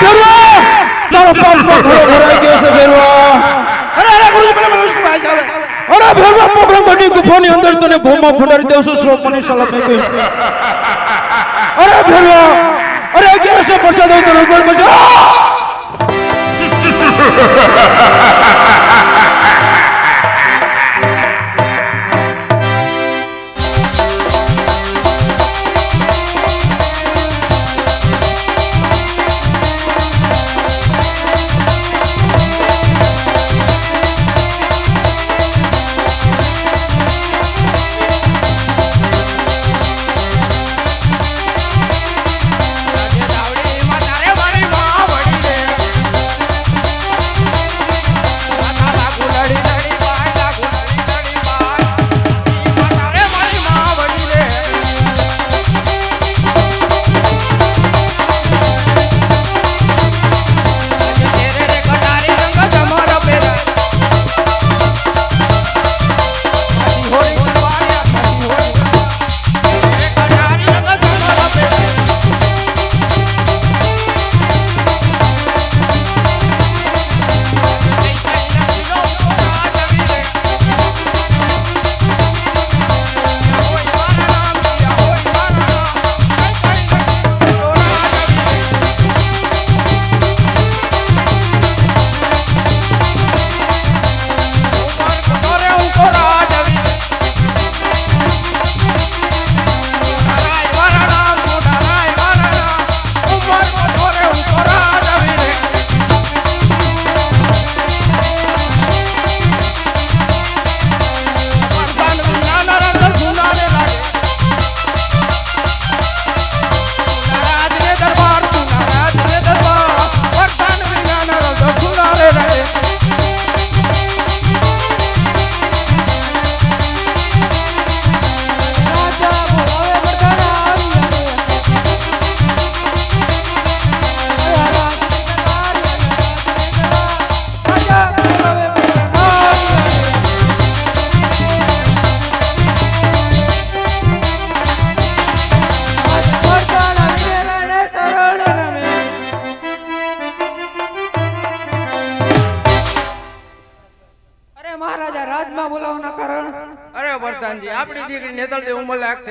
ભેરવા ભરાઈ ગયો છે ભેરવા અરે અરે ગુરુજી મને વસ્તુ વાંચ આવે અરે ભેરવા પોકરણ ગઢી ગુફાની અંદર તને ભૂમમાં ફંડારી દેવ છું શ્રોપ મને સલાહ ફેંકી અરે ભેરવા અરે અગિયારસો હોય તને ઉપર બચા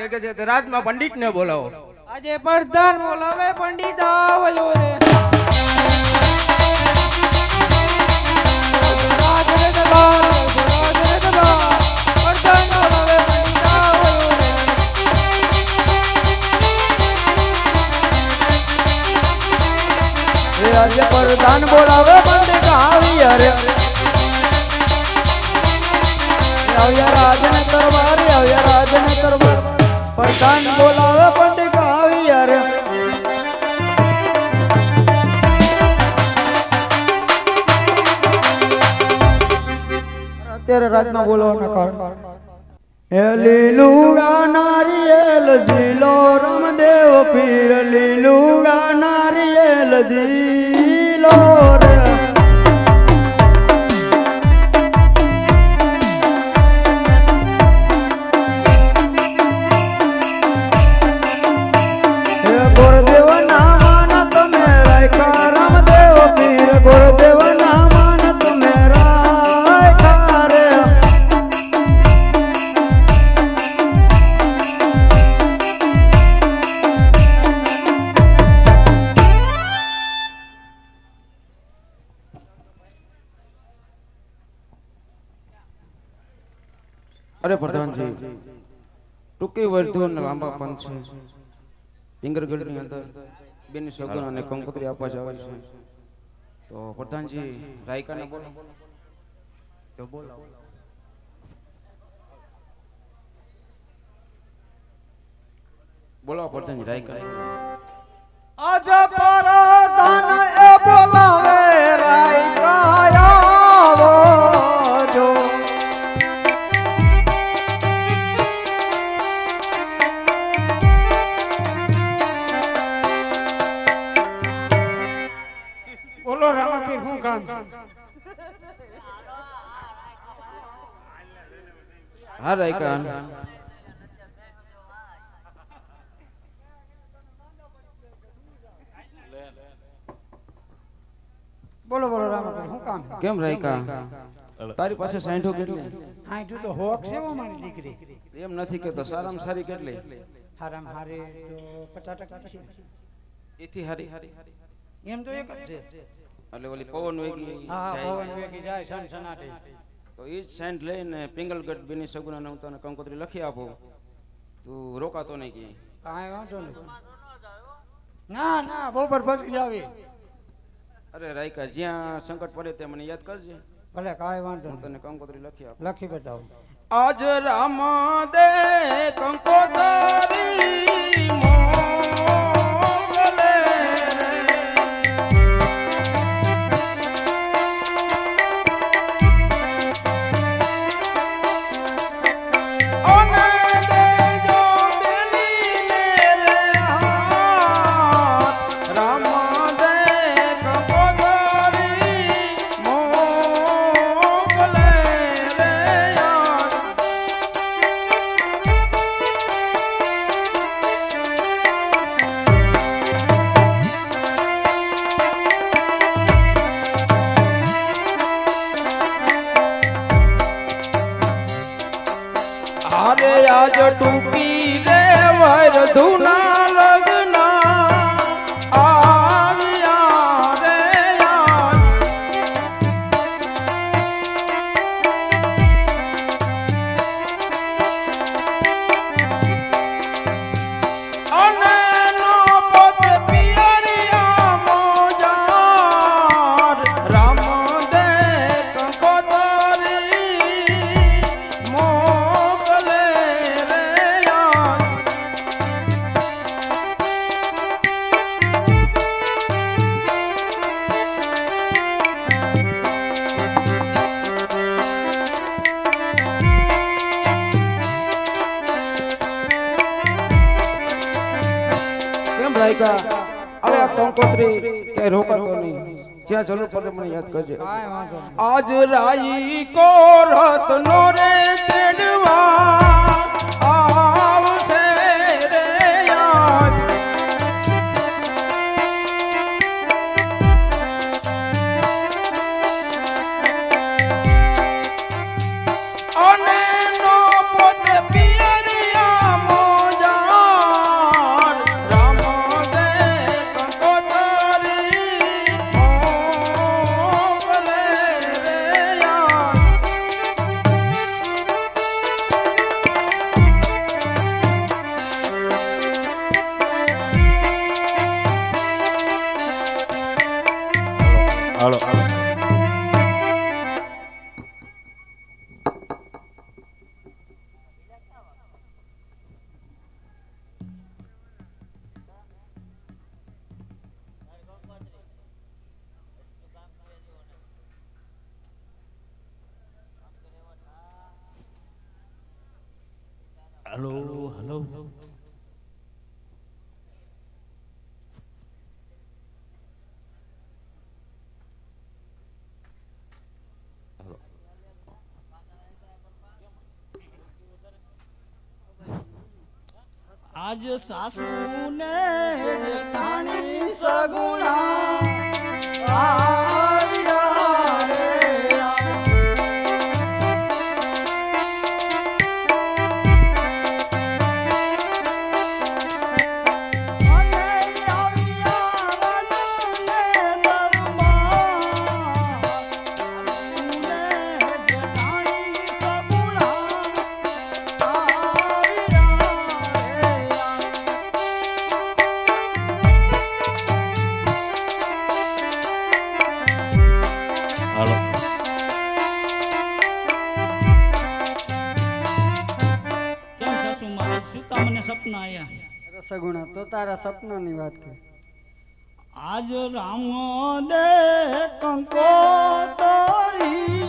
ઉંમર કે છે રાજમાં પંડિત ને બોલાવો. આજે પ્રધાન બોલાવે પંડિત આવ્યો રે. રાજને દરબાર, રાજને દરબાર, પ્રધાન બોલાવે પંડિત આવયો રે. આજે પ્રધાન બોલાવે પંડિત આવી અરે આવ્યા રાજને દરબાર આવ્યા રાજને દરબાર. પ્રધાન બોલાવે પંડિત આવી યાર અત્યારે રાજમાં બોલવાના કારણ. હે લીલુગા નારિયેલ જીલો રમદેવ પીર. લીલુગા નારિયેલ ઝીલો અરે પ્રધાનજી, ટૂંકી વર્ધુ અને લાંબા પણ છે. પિંગરગઢની અંદર બેની સગુણ અને કંકોત્રી આપવા જવા છે. તો પ્રધાનજી, રાયકાને બોલો. તો બોલાવો બોલો પ્રધાનજી, રાયકા. આજ પરદાન એ બોલાવે. છે હા રાયકા બોલો બોલો રામ શું કામ? કેમ રાયકા તારી પાસે સાંઠો કેટલી? હા તું તો હોક છે મારી દીકરી. એમ નથી કેતો સારામાં સારી કેટલી? હારામ હારે તો પચાસ ટકા છે એથી હારી. એમ તો એક જ છે. એટલે ઓલી પવન વેગી હા પવન વેગી જાય સનસનાટી. તો એ જ સાઈન્ટ લઈને પિંગલગઢ બીની સગુના હું તને કંકોત્રી લખી આપો. તું રોકાતો નહીં કે કાંઈ વાંધો નહીં. ના ના બપોર પછી જાવી અરે રાયકા જ્યાં સંકટ પડે તે મને યાદ કરજે. ભલે કાંઈ વાંધો હું તને કંકોત્રી લખી આપ. લખી બતાવું. આજ રામ દે કંકોત્રી મોકલે અરે આજ ટૂંકી રે વરધુના નહીં ચલો પડે મને યાદ કરજે. આજ રાઈ કો રત્નો રે તેડવા. આવશે હલો હલો આજ સાસુ ને જેઠાણી સગુણા. તારા સપનાની વાત કર આજ રામ દે કંકો તોરી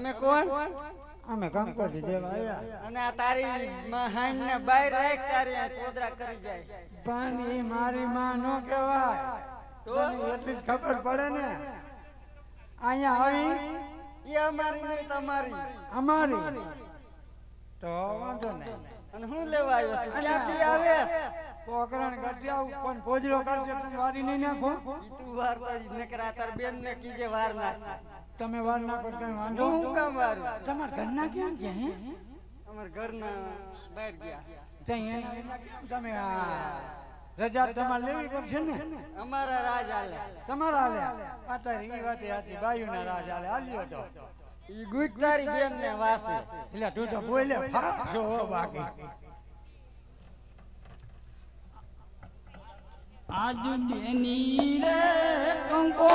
તમે કોણ? અમે કંકોત્રી દેવા આવ્યા અને આ તારી મહાન ને બહાર રાખ તારી કોદરા કરી જાય. પણ એ મારી માં નો કહેવાય. તો? એટલી ખબર પડે ને? અહીંયા આવી? એ અમારી નહીં તમારી. અમારી? તો વાંધો નહીં. અને હું લેવા આવ્યો ક્યાંથી આવે કોકરણ કટિયા પણ પોજરો કરજે તું વારી નહીં નાખો? તું વાર નકરા તાર બેન ને કીજે વાર નાખ તમે વાર ના તો કઈ વાંધો હું કામ વારું? તમારા ઘરના ક્યાં ગયા હે? અમાર ઘરના બહાર ગયા. ત્યાં તમે આ રજા તમારે લેવી પડશે ને? અમારા રાજ આલે તમારા હાલે? અત્યારે ઈ વાતે હતી બાયુના રાજ આલે આલ્યો તો. ઈ ગુજતારી બેન ને વાસે. એટલે તું તો બોલે ફાફશો હો બાકી. આજ બેની રે કંકો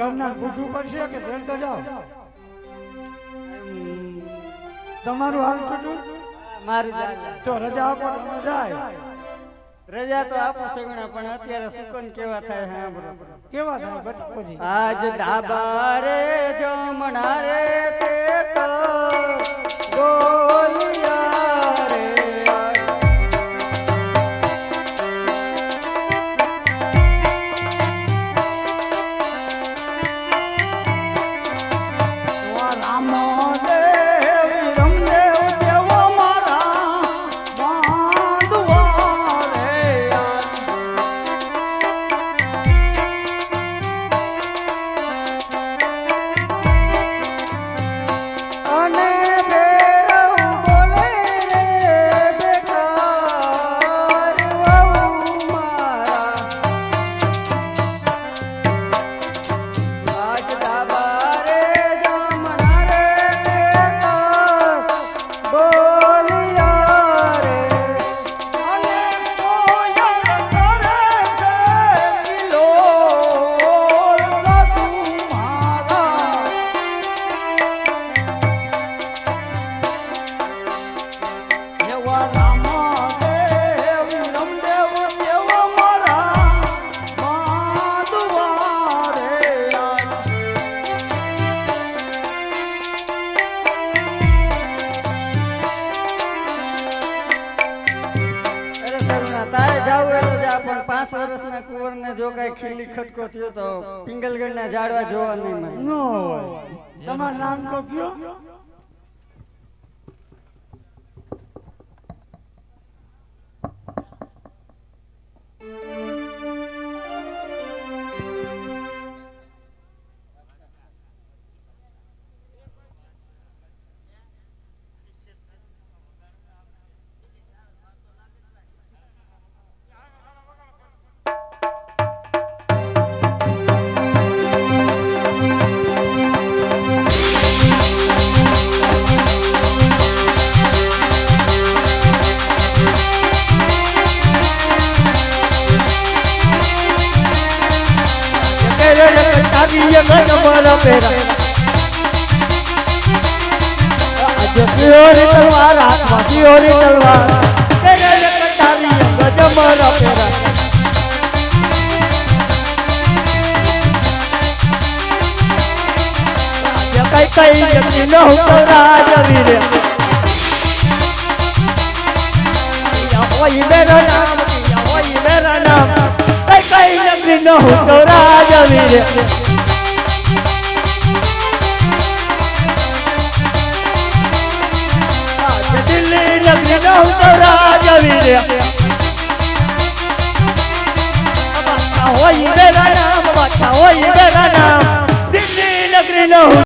ઘરના પૂછવું પડશે કે ટ્રેન તો જાઓ. તમારું હાલ છૂટું મારી તો રજા આપો તો જાય. રજા તો આપો સગણા પણ અત્યારે સુકન કેવા થાય સાંભળો. કેવા થાય? બતાવો જી આજ ધાબા રે જમણા રે તે તો ગો પાંચ વર્ષના કુંવરને જો કઈ ખીલી ખટકો થયો તો પિંગલગઢના ઝાડવા જોવા નહીં તમારું નામ તો કયો? કઈ કઈ જતી ન હું તો રાજવીર મેરા નામ હોય મેરા નામ. કઈ કઈ જતી ન હું તો દિલ્હી નગરી ન હું તો રાજવીર મેરા નામ હોય મેરા નામ. દિલ્હી નગરી ન